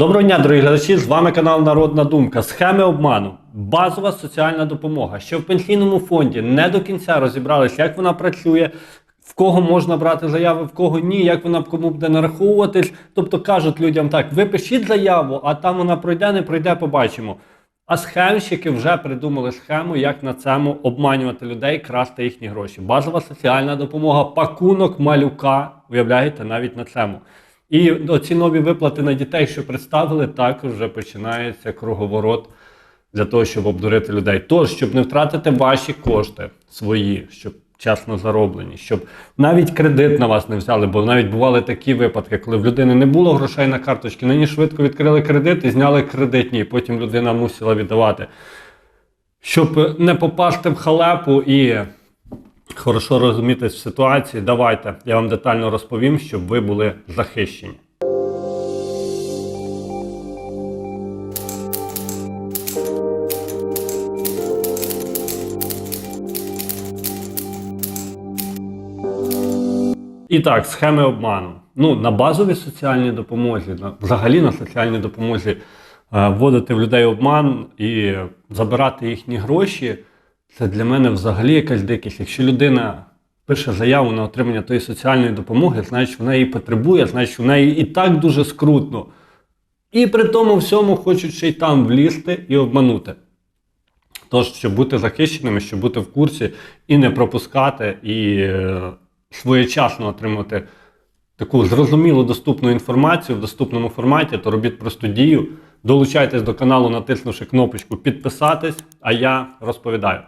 Доброго дня, дорогі глядачі! З вами канал Народна Думка. Схеми обману. Базова соціальна допомога. Що в пенсійному фонді не до кінця розібралися, як вона працює, в кого можна брати заяви, в кого ні, як вона кому буде нараховуватись. Тобто кажуть людям так: ви пишіть заяву, а там вона пройде, не пройде, побачимо. А схемщики вже придумали схему, як на цьому обманювати людей, красти їхні гроші. Базова соціальна допомога, пакунок малюка, уявляєте, навіть на цьому. І оці нові виплати на дітей, що представили, також вже починається круговорот для того, щоб обдурити людей. Тож, щоб не втратити ваші кошти свої, щоб чесно зароблені, щоб навіть кредит на вас не взяли, бо навіть бували такі випадки, коли в людини не було грошей на карточці, нині швидко відкрили кредит і зняли кредитні, і потім людина мусила віддавати. Щоб не попасти в халепу і хорошо розумітись в ситуації, давайте я вам детально розповім, щоб ви були захищені. І так, схеми обману. Ну, на базовій соціальній допомозі, на, взагалі на соціальній допомозі е, вводити в людей обман і забирати їхні гроші, це для мене взагалі якась дикість. Якщо людина пише заяву на отримання тої соціальної допомоги, значить вона її потребує, значить в неї і так дуже скрутно. І при тому всьому хочуть ще й там влізти і обманути. Тож, щоб бути захищеними, щоб бути в курсі і не пропускати, і е, своєчасно отримати таку зрозумілу доступну інформацію в доступному форматі, то робіть просту дію. Долучайтесь до каналу, натиснувши кнопочку підписатись, а я розповідаю.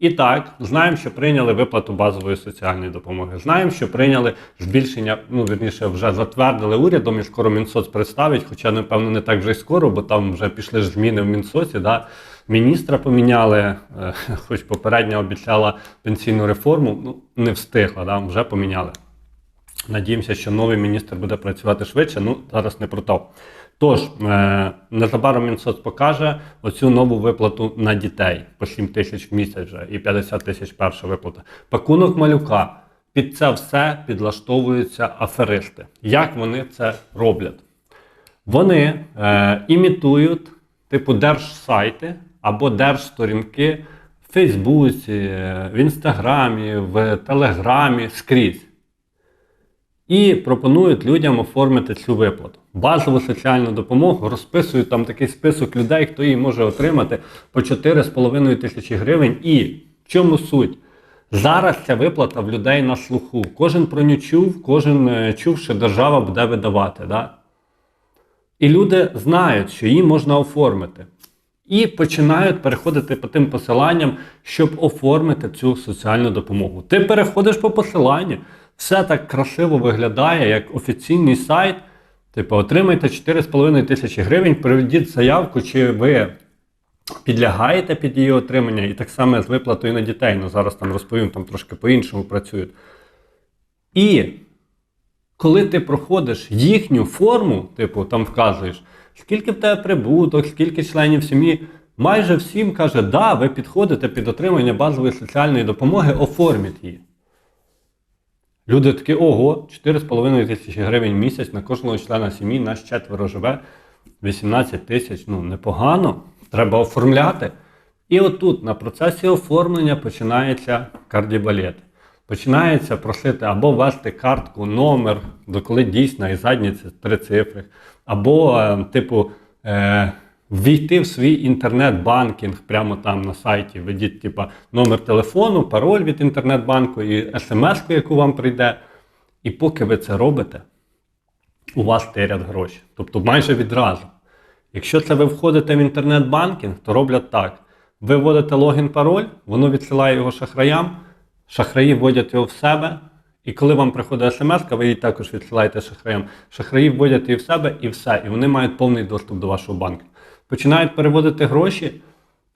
І так, знаємо, що прийняли виплату базової соціальної допомоги. Знаємо, що прийняли збільшення, ну вірніше, вже затвердили урядом і скоро Мінсоц представить, хоча, напевно, не так вже й скоро, бо там вже пішли ж зміни в Мінсоці. Да? Міністра поміняли, е, хоч попередня обіцяла пенсійну реформу, ну не встигла, да? вже поміняли. Надіємося, що новий міністр буде працювати швидше. Ну, зараз не про то. Тож, е, незабаром Мінсоц покаже оцю нову виплату на дітей по 7 тисяч в місяць вже і 50 тисяч перша виплата. Пакунок малюка. Під це все підлаштовуються аферисти. Як вони це роблять? Вони е, імітують типу держсайти або держсторінки в Фейсбуці, е, в Інстаграмі, в Телеграмі скрізь і пропонують людям оформити цю виплату. Базову соціальну допомогу розписують там такий список людей, хто її може отримати по 4,5 тисячі гривень. І в чому суть? Зараз ця виплата в людей на слуху. Кожен про нього чув, кожен е, чув, що держава буде видавати. Да? І люди знають, що її можна оформити. І починають переходити по тим посиланням, щоб оформити цю соціальну допомогу. Ти переходиш по посиланню, все так красиво виглядає, як офіційний сайт. Типу, отримайте 4,5 тисячі гривень, приведіть заявку, чи ви підлягаєте під її отримання, і так само з виплатою на дітей. Ну зараз там розповім, там трошки по-іншому працюють. І коли ти проходиш їхню форму, типу, там вказуєш, скільки в тебе прибуток, скільки членів сім'ї, майже всім каже, да, ви підходите під отримання базової соціальної допомоги, оформіть її. Люди такі, ого, 4,5 тисячі гривень в місяць на кожного члена сім'ї, нас четверо живе, 18 тисяч, ну непогано, треба оформляти. І отут на процесі оформлення починається кардібалет. Починається просити або ввести картку, номер, доколи дійсна і задні це три цифри, або, е, типу, е, ввійти в свій інтернет-банкінг прямо там на сайті. Введіть типу, номер телефону, пароль від інтернет-банку і смс, яку вам прийде. І поки ви це робите, у вас терять гроші. Тобто майже відразу. Якщо це ви входите в інтернет-банкінг, то роблять так. Ви вводите логін, пароль, воно відсилає його шахраям, шахраї вводять його в себе. І коли вам приходить смс, ви її також відсилаєте шахраям. Шахраї вводять її в себе і все. І вони мають повний доступ до вашого банку. Починають переводити гроші.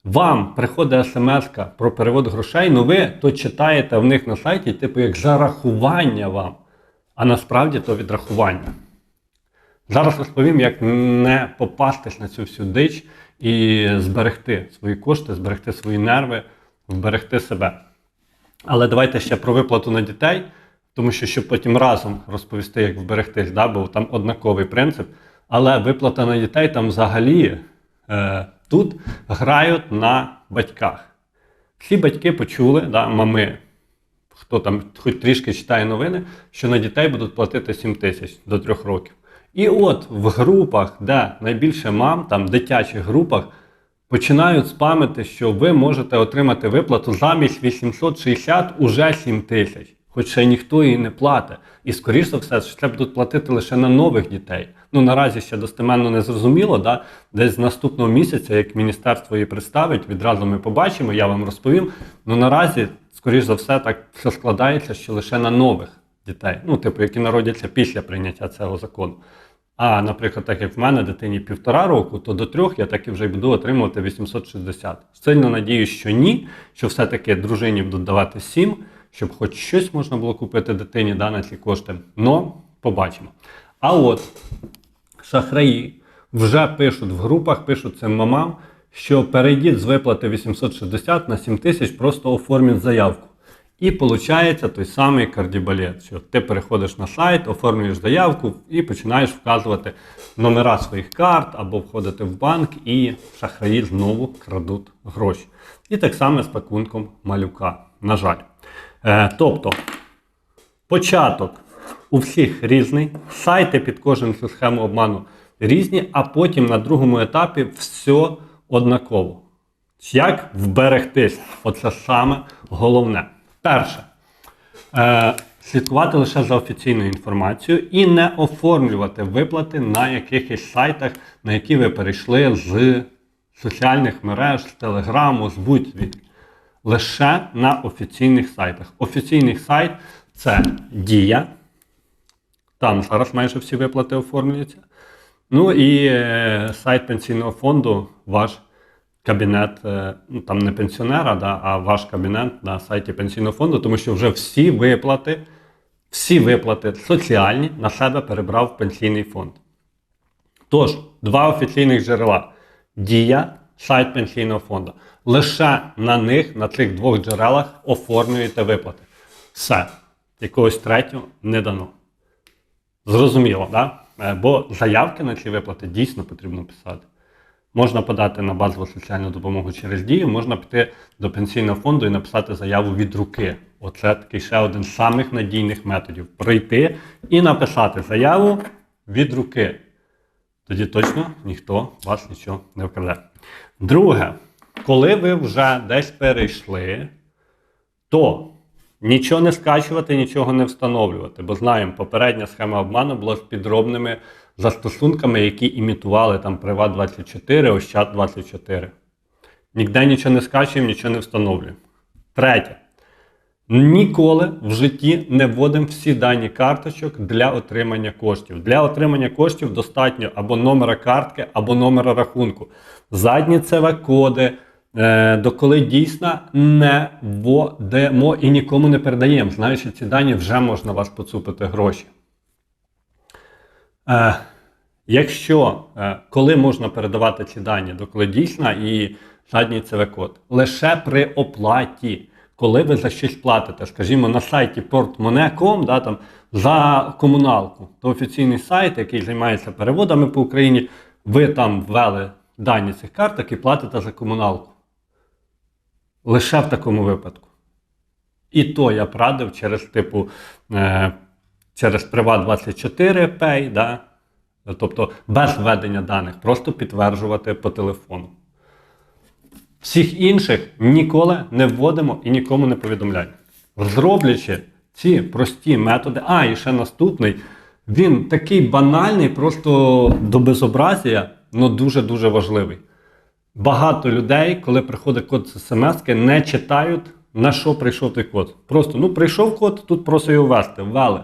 Вам приходить смс про перевод грошей, ну ви то читаєте в них на сайті, типу як зарахування вам. А насправді то відрахування. Зараз розповім, як не попастись на цю всю дич і зберегти свої кошти, зберегти свої нерви, вберегти себе. Але давайте ще про виплату на дітей, тому що щоб потім разом розповісти, як вберегтись, да, бо там однаковий принцип. Але виплата на дітей там взагалі тут грають на батьках. Всі батьки почули, да, мами, хто там хоч трішки читає новини, що на дітей будуть платити 7 тисяч до 3 років. І от в групах, де найбільше мам, там дитячих групах, починають спамити, що ви можете отримати виплату замість 860 уже 7 тисяч. Хоч ще ніхто її не платить. І скоріш за все, що це будуть платити лише на нових дітей. Ну наразі ще достеменно не зрозуміло. Да? Десь з наступного місяця, як міністерство її представить, відразу ми побачимо, я вам розповім. Ну наразі, скоріш за все, так все складається, що лише на нових дітей, ну, типу, які народяться після прийняття цього закону. А, наприклад, так як в мене дитині півтора року, то до трьох я так і вже буду отримувати 860. Сильно надіюсь, що ні, що все-таки дружині будуть давати 7, щоб хоч щось можна було купити дитині да, на ці кошти. Но побачимо. А от шахраї вже пишуть в групах, пишуть цим мамам, що перейдіть з виплати 860 на 7 тисяч, просто оформіть заявку. І виходить той самий кардібалет, що ти переходиш на сайт, оформлюєш заявку і починаєш вказувати номера своїх карт або входити в банк, і шахраї знову крадуть гроші. І так само з пакунком малюка. На жаль. Е, тобто, початок у всіх різний, сайти під кожен цю схему обману різні, а потім на другому етапі все однаково. Як вберегтись? Оце саме головне. Перше, е, слідкувати лише за офіційною інформацією і не оформлювати виплати на якихось сайтах, на які ви перейшли з соціальних мереж, з телеграму, з будь-від. Лише на офіційних сайтах. Офіційний сайт це Дія. Там зараз майже всі виплати оформлюються. Ну і е, сайт пенсійного фонду, ваш кабінет, е, ну там не пенсіонера, да, а ваш кабінет на сайті пенсійного фонду, тому що вже всі виплати, всі виплати соціальні на себе перебрав пенсійний фонд. Тож, два офіційних джерела: Дія, сайт пенсійного фонду. Лише на них, на цих двох джерелах оформлюєте виплати. Все. Якогось третього не дано. Зрозуміло, да? Е, Бо заявки на ці виплати дійсно потрібно писати. Можна подати на базову соціальну допомогу через дію, можна піти до пенсійного фонду і написати заяву від руки. Оце такий ще один з самих надійних методів. Прийти і написати заяву від руки. Тоді точно ніхто вас нічого не вкраде. Друге, коли ви вже десь перейшли, то нічого не скачувати, нічого не встановлювати. Бо знаємо, попередня схема обману була з підробними застосунками, які імітували там Приват24, Ощад24. Ніде нічого не скачуємо, нічого не встановлюємо. Третє. Ніколи в житті не вводимо всі дані карточок для отримання коштів. Для отримання коштів достатньо або номера картки, або номера рахунку. Задні ЦВ-коди, е, доколи дійсно не вводимо і нікому не передаємо. Знаючи ці дані, вже можна вас поцупити гроші. Е, якщо е, коли можна передавати ці дані, доколи дійсна і задній ЦВ-код? Лише при оплаті коли ви за щось платите, скажімо, на сайті portmonee.com, да, там, за комуналку, то офіційний сайт, який займається переводами по Україні, ви там ввели дані цих карток і платите за комуналку. Лише в такому випадку. І то я б радив через типу е, через Privat24 Pay, да, тобто без введення даних, просто підтверджувати по телефону. Всіх інших ніколи не вводимо і нікому не повідомляємо. Зроблячи ці прості методи, а і ще наступний, він такий банальний, просто до безобразія, але дуже-дуже важливий. Багато людей, коли приходить код з смс, не читають, на що прийшов той код. Просто ну прийшов код, тут просто його ввести, ввели.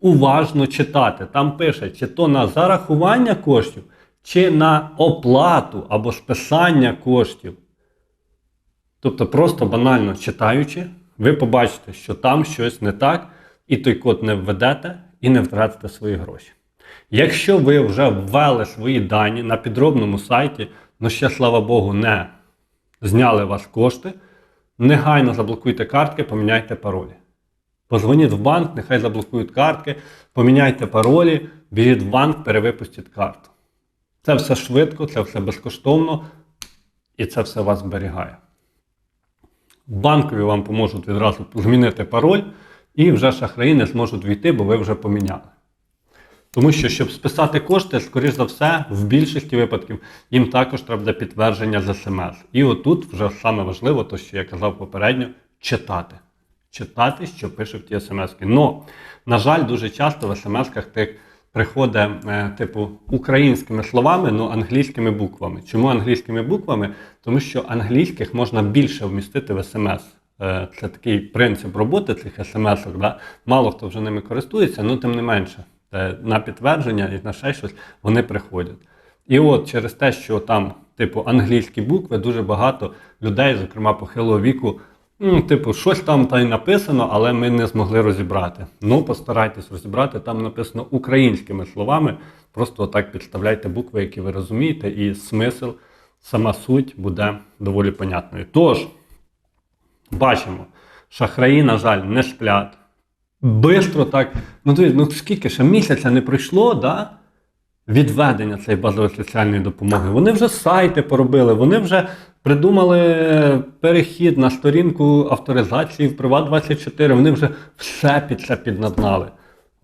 Уважно читати. Там пише, чи то на зарахування коштів, чи на оплату або списання коштів. Тобто, просто банально читаючи, ви побачите, що там щось не так, і той код не введете і не втратите свої гроші. Якщо ви вже ввели свої дані на підробному сайті, ну ще, слава Богу, не зняли вас кошти, негайно заблокуйте картки, поміняйте паролі. Позвоніть в банк, нехай заблокують картки, поміняйте паролі, біжіть в банк, перевипустіть карту. Це все швидко, це все безкоштовно, і це все вас зберігає. Банкові вам поможуть відразу змінити пароль, і вже шахраї не зможуть війти, бо ви вже поміняли. Тому що, щоб списати кошти, скоріш за все, в більшості випадків їм також треба підтвердження з смс. І отут вже саме важливо, то що я казав попередньо, читати. Читати, що пишуть ті смски. Но, на жаль, дуже часто в смсках тих приходить, е, типу, українськими словами, але англійськими буквами. Чому англійськими буквами? Тому що англійських можна більше вмістити в смс. Е, Це такий принцип роботи цих смс-ок. Да? Мало хто вже ними користується, але тим не менше. Е, На підтвердження і на ще щось вони приходять. І от через те, що там, типу, англійські букви, дуже багато людей, зокрема похилого віку, ну, типу, щось там та й написано, але ми не змогли розібрати. Ну, постарайтесь розібрати, там написано українськими словами. Просто отак підставляйте букви, які ви розумієте, і смисл, сама суть буде доволі понятною. Тож, бачимо, шахраї, на жаль, не сплять. Бистро так. Ну, дивись, ну скільки ще місяця не пройшло, да? Відведення цієї базової соціальної допомоги. Вони вже сайти поробили, вони вже придумали перехід на сторінку авторизації в Приват24, вони вже все під це піднаднали.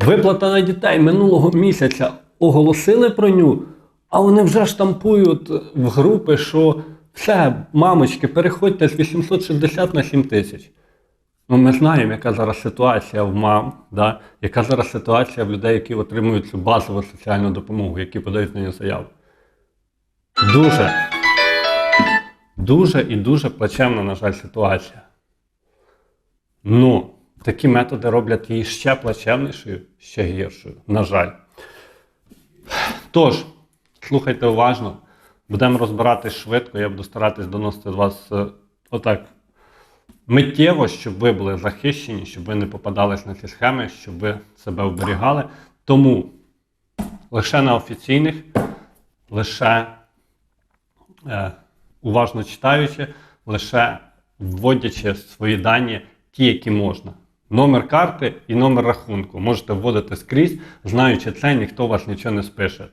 Виплата на дітей минулого місяця оголосили про ню, а вони вже штампують в групи, що все, мамочки, переходьте з 860 на 7 тисяч. Ну, ми знаємо, яка зараз ситуація в мам, да? яка зараз ситуація в людей, які отримують цю базову соціальну допомогу, які подають на нього заяву. Дуже, дуже і дуже плачевна, на жаль, ситуація. Ну, такі методи роблять її ще плачевнішою, ще гіршою, на жаль. Тож, слухайте уважно, будемо розбиратись швидко, я буду старатись доносити до вас е, отак миттєво, щоб ви були захищені, щоб ви не попадались на ці схеми, щоб ви себе оберігали. Тому лише на офіційних, лише е, уважно читаючи, лише вводячи свої дані, ті, які можна. Номер карти і номер рахунку можете вводити скрізь, знаючи це, ніхто вас нічого не спише.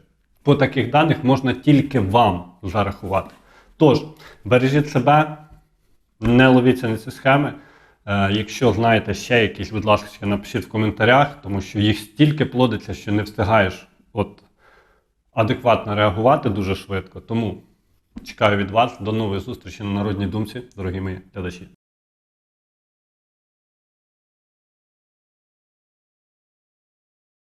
По таких даних можна тільки вам зарахувати. Тож, бережіть себе, не ловіться на ці схеми. Е, якщо знаєте ще якісь, будь ласка, напишіть в коментарях, тому що їх стільки плодиться, що не встигаєш от, адекватно реагувати дуже швидко. Тому чекаю від вас. До нової зустрічі на Народній думці, дорогі мої глядачі.